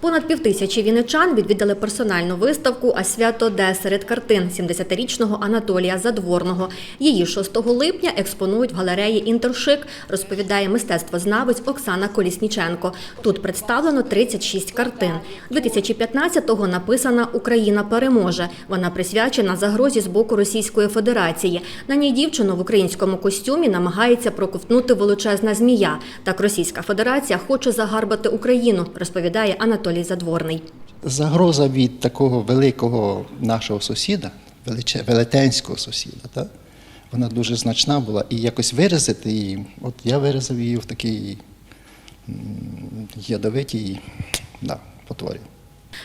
Понад півтисячі вінничан відвідали персональну виставку «А свято де серед картин 70-річного Анатолія Задворного. Її 6 липня експонують в галереї Інтершик, розповідає мистецтвознавець Оксана Колісніченко. Тут представлено 36 картин. 2015-го написана Україна переможе. Вона присвячена загрозі з боку Російської Федерації. На ній дівчину в українському костюмі намагається проковтнути величезна змія. Так Російська Федерація хоче загарбати Україну, розповідає Анатолій Задворний. Загроза від такого великого нашого сусіда, велетенського сусіда, так? вона дуже значна була. І якось виразити її, от я виразив її в такій ядовитій да, потворі.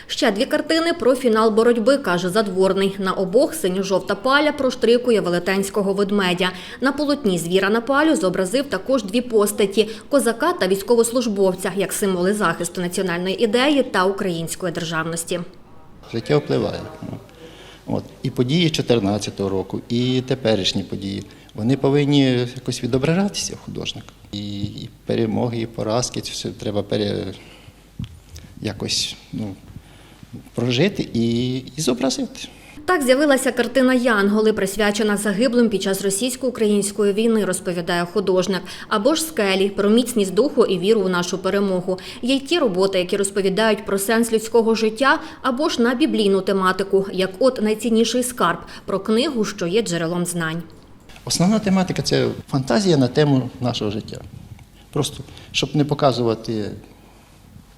Ще дві картини про фінал боротьби, каже Задворний. На обох синьо-жовта паля проштрикує велетенського ведмедя. На полотні звіра на палю зобразив також дві постаті – козака та військовослужбовця, як символи захисту національної ідеї та української державності. Життя впливає. От. І події 2014 року, і теперішні події. Вони повинні якось відображатися в художника. І, і перемоги, і поразки, це все треба пере, якось ну, прожити і, і зобразити. Так з'явилася картина Янголи, присвячена загиблим під час російсько-української війни, розповідає художник. Або ж скелі про міцність духу і віру у нашу перемогу. Є й ті роботи, які розповідають про сенс людського життя, або ж на біблійну тематику, як от найцінніший скарб про книгу, що є джерелом знань. Основна тематика це фантазія на тему нашого життя. Просто, щоб не показувати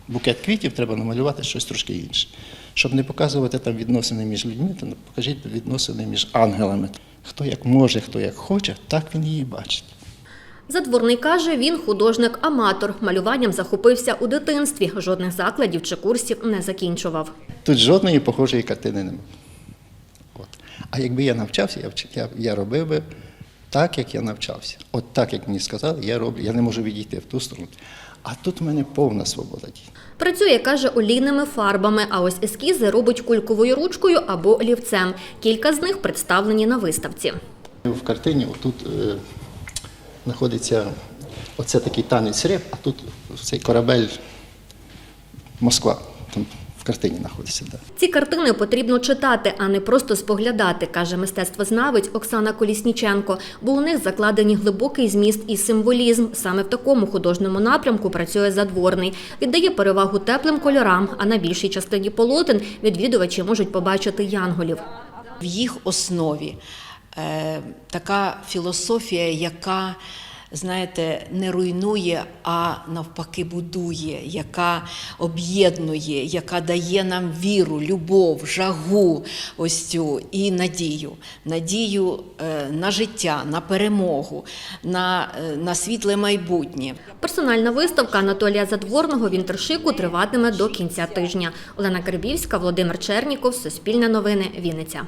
букет квітів, треба намалювати щось трошки інше. Щоб не показувати там відносини між людьми, то покажіть відносини між ангелами. Хто як може, хто як хоче, так він її бачить. Задворний каже, він художник-аматор. Малюванням захопився у дитинстві. Жодних закладів чи курсів не закінчував. Тут жодної похожої картини немає. От. А якби я навчався, я, я, я робив би так, як я навчався. От так, як мені сказали, я роблю. Я не можу відійти в ту сторону. А тут в мене повна свобода дій. Працює, каже, олійними фарбами, а ось ескізи робить кульковою ручкою або олівцем. Кілька з них представлені на виставці. В картині отут е, знаходиться оце такий танець риб, а тут цей корабель Москва. Там картині знаходиться. Да. Ці картини потрібно читати, а не просто споглядати, каже мистецтвознавець Оксана Колісніченко, бо у них закладені глибокий зміст і символізм. Саме в такому художньому напрямку працює задворний. Віддає перевагу теплим кольорам, а на більшій частині полотен відвідувачі можуть побачити янголів. В їх основі е, така філософія, яка, знаєте, не руйнує, а навпаки будує, яка об'єднує, яка дає нам віру, любов, жагу, ось цю і надію. Надію е, на життя, на перемогу, на, е, на світле майбутнє. Персональна виставка Анатолія Задворного в інтершику триватиме до кінця тижня. Олена Карбівська, Володимир Черніков, Суспільне новини, Вінниця.